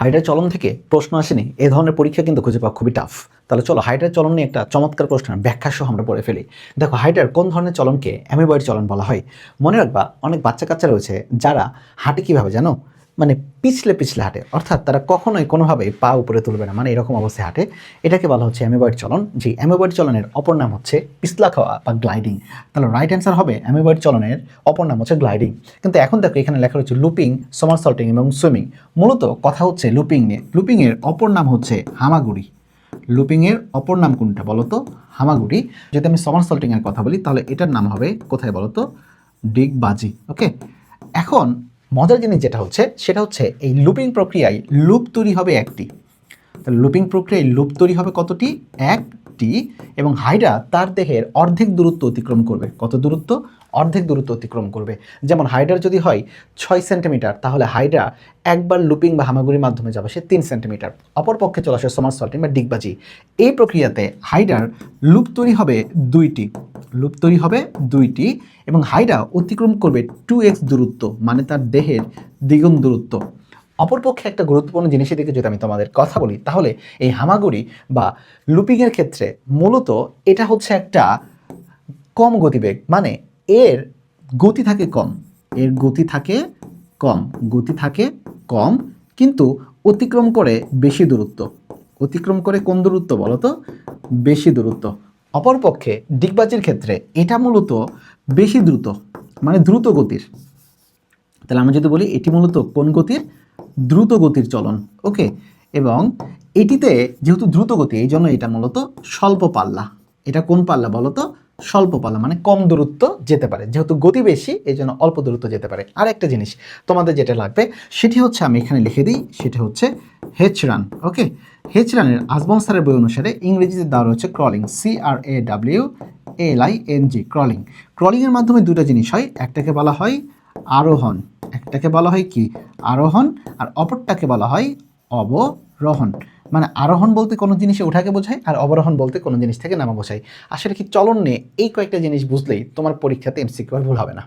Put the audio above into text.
হাইটের চলন থেকে প্রশ্ন আসেনি। এ ধরনের পরীক্ষা কিন্তু খুঁজে পাওয়া খুবই টাফ তাহলে চলো হাইটের চলন নিয়ে একটা চমৎকার প্রশ্ন, ব্যাখ্যা সহ আমরা পড়ে ফেলি। দেখো হাইটের কোন ধরনের চলনকে অ্যামিবয়েড চলন বলা হয়? মনে রাখবা, অনেক বাচ্চা কাচ্চা রয়েছে যারা হাঁটে কীভাবে জানো? মানে পিছলে পিছলে হাঁটে। অর্থাৎ তারা কখনোই কোনোভাবেই পা উপরে তুলবে না। মানে এরকম অবস্থায় হাঁটে। এটাকে বলা হচ্ছে অ্যামিবয়েড চলন। যে অ্যামিবয়েড চলনের অপর নাম হচ্ছে পিছলা খাওয়া বা গ্লাইডিং। তাহলে রাইট অ্যান্সার হবে অ্যামিবয়েড চলনের অপর নাম হচ্ছে গ্লাইডিং। কিন্তু এখন দেখো এখানে লেখা রয়েছে লুপিং সমারসল্টিং এবং সুইমিং মূলত কথা হচ্ছে লুপিং নিয়ে। লুপিংয়ের অপর নাম হচ্ছে হামাগুড়ি। লুপিংয়ের অপর নাম কোনটা বলো তো হামাগুড়ি। যদি আমি সমারসল্টিংয়ের কথা বলি, তাহলে এটার নাম হবে, কোথায় বলো তো ডিগবাজি। ওকে? এখন মজার জিনিস যেটা হচ্ছে, সেটা হচ্ছে এই লুপিং প্রক্রিয়ায় লুপ তৈরি হবে একটি। তাহলে লুপিং প্রক্রিয়ায় লুপ তৈরি হবে কতটি? একটি। এবং হাইড্রা তার দেহের অর্ধেক দূরত্ব অতিক্রম করবে। কত দূরত্ব? অর্ধেক দূরত্ব অতিক্রম করবে। যেমন হাইড্রার যদি হয় ছয় সেন্টিমিটার, তাহলে হাইড্রা একবার লুপিং বা হামাগুড়ির মাধ্যমে যাবে সে তিন সেন্টিমিটার। অপরপক্ষে চলে আসে সমার সল্টিং বা ডিগবাজি। এই প্রক্রিয়াতে হাইডার লুপ তৈরি হবে দুইটি। লুপ তৈরি হবে দুইটি এবং হাইডা অতিক্রম করবে টু এক্স দূরত্ব মানে তার দেহের দ্বিগুণ দূরত্ব। অপরপক্ষে একটা গুরুত্বপূর্ণ জিনিসের দিকে যদি আমি তোমাদের কথা বলি, তাহলে এই হামাগুড়ি বা লুপিংয়ের ক্ষেত্রে মূলত এটা হচ্ছে একটা কম গতিবেগ মানে এর গতি থাকে কম, এর গতি থাকে কম, গতি থাকে কম, কিন্তু অতিক্রম করে বেশি দূরত্ব। অতিক্রম করে কোন দূরত্ব বলো তো বেশি দূরত্ব। অপরপক্ষে ডিগবাজির ক্ষেত্রে এটা মূলত বেশি দ্রুত মানে দ্রুত গতির। তাহলে আমি যদি বলি এটি মূলত কোন গতির? দ্রুত গতির চলন, ওকে? এবং এটিতে যেহেতু দ্রুত গতি, এই জন্য এটা মূলত স্বল্প পাল্লা। এটা কোন পাল্লা বলো তো? স্বল্প পাল্লা মানে কম দূরত্ব যেতে পারে। যেহেতু গতি বেশি, এই জন্য অল্প দূরত্ব যেতে পারে। আর একটা জিনিস তোমাদের যেটা লাগবে, সেটি হচ্ছে, আমি এখানে লিখে দিই, সেটা হচ্ছে হেচ রান ওকে হেচ রানের আজবন স্যারের বই অনুসারে ইংরেজিতে দেওয়া রয়েছে crawling C R A W L I N G crawling ক্রলিংয়ের মাধ্যমে দুটো জিনিস হয়, একটাকে বলা হয় আরোহণ। একটাকে বলা হয় কি? আরোহণ, আর অপরটাকে বলা হয় অবরোহণ। মানে আরোহণ বলতে কোনো জিনিসে ওঠাকে বোঝায়, আর অবরোহণ বলতে কোনো জিনিস থেকে নামা বোঝায়। আসলে কি চলন নিয়ে এই কয়েকটা জিনিস বুঝলেই তোমার পরীক্ষাতে এমসিকিউ আর ভুল হবে না।